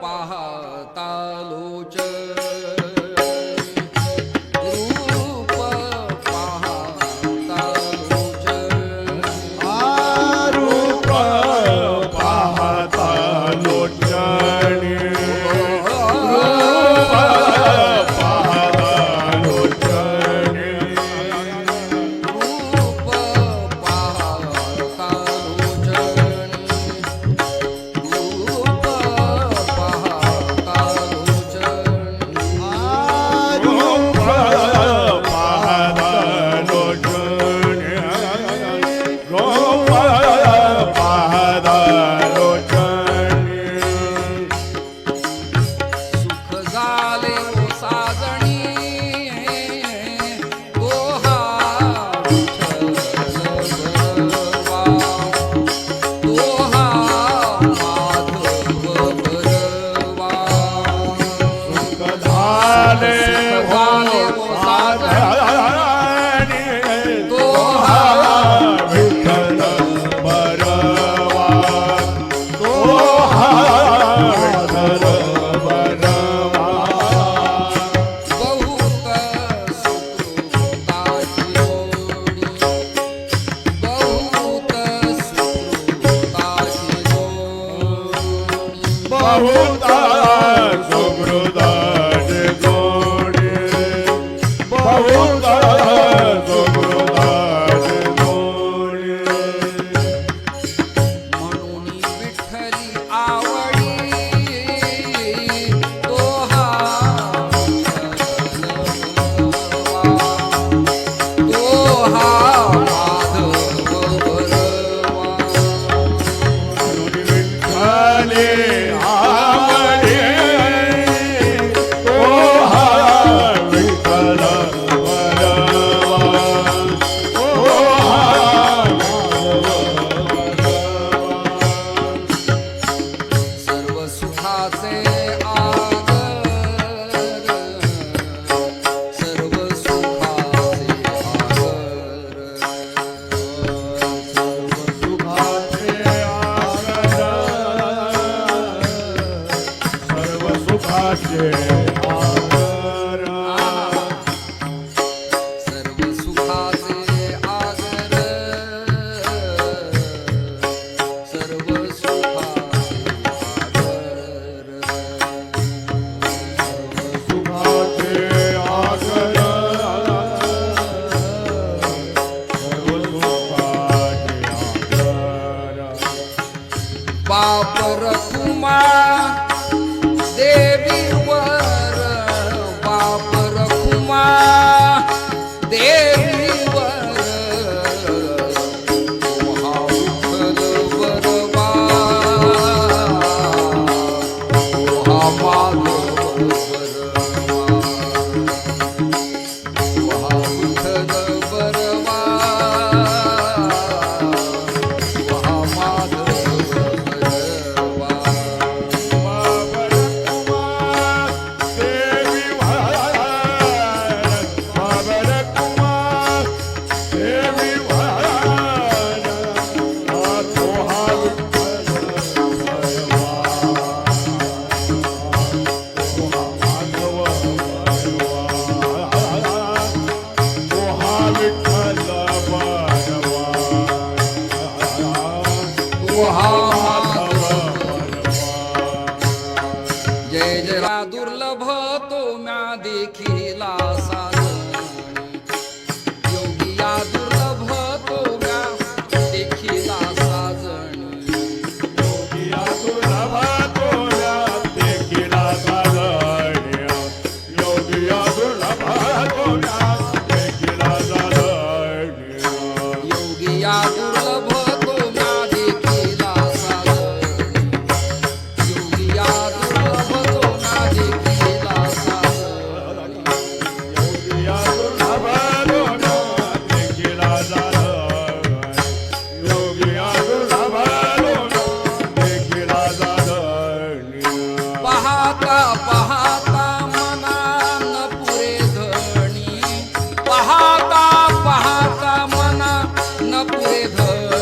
八。Hallelujah. আসে Radha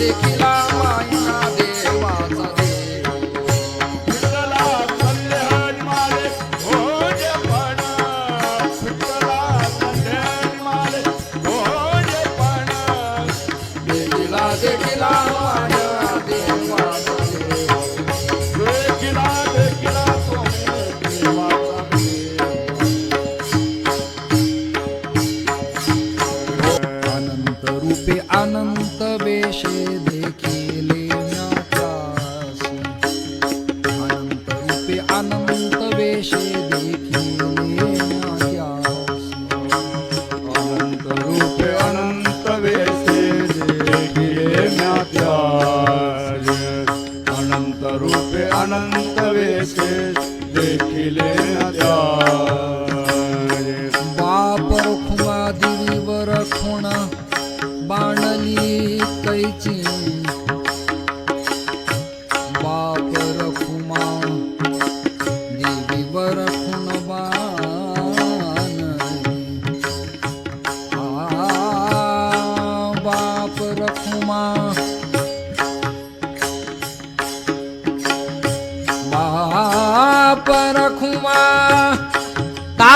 দেখিলা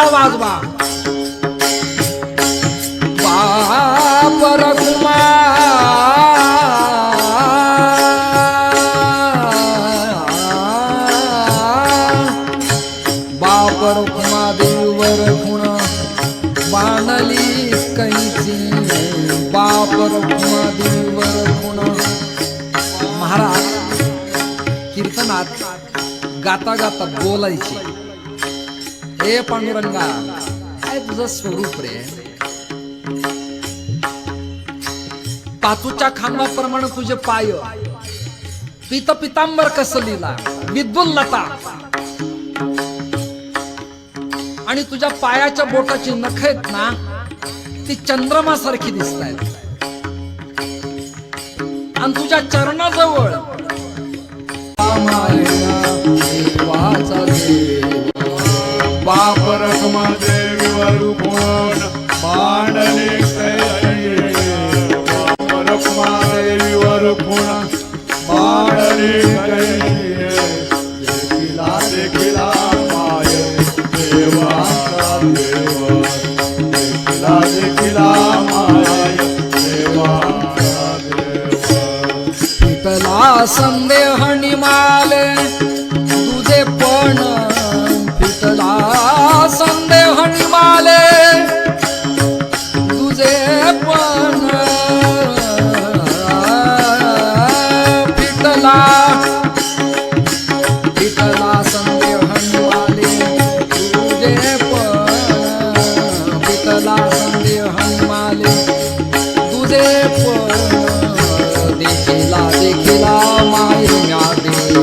वाजवा. बापर बापर कुमा देवर गुण बाणली बापर कुमा देवर गुण. महाराज कीर्तनात गाता गाता बोलायचे. हे पांडुरंगा. काय तुझं स्वरूप रे? पातूच्या खांबाप्रमाणे तुझे पाय. पित पितांबर कस लिहिला विद्वुल्लता आणि तुझ्या पायाच्या बोटाची नख आहेत ना ती चंद्रमा सारखी दिसत आहेत आणि तुझ्या चरणाजवळ. 你妈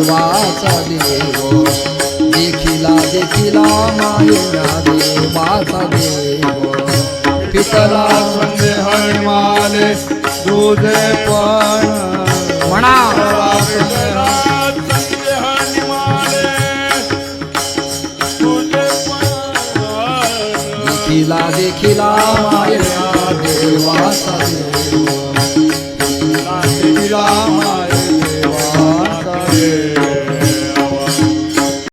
देवाचा देव. देखिला देखिला माया देवाचा देव. पितला हनुमान दूध पण. म्हणा.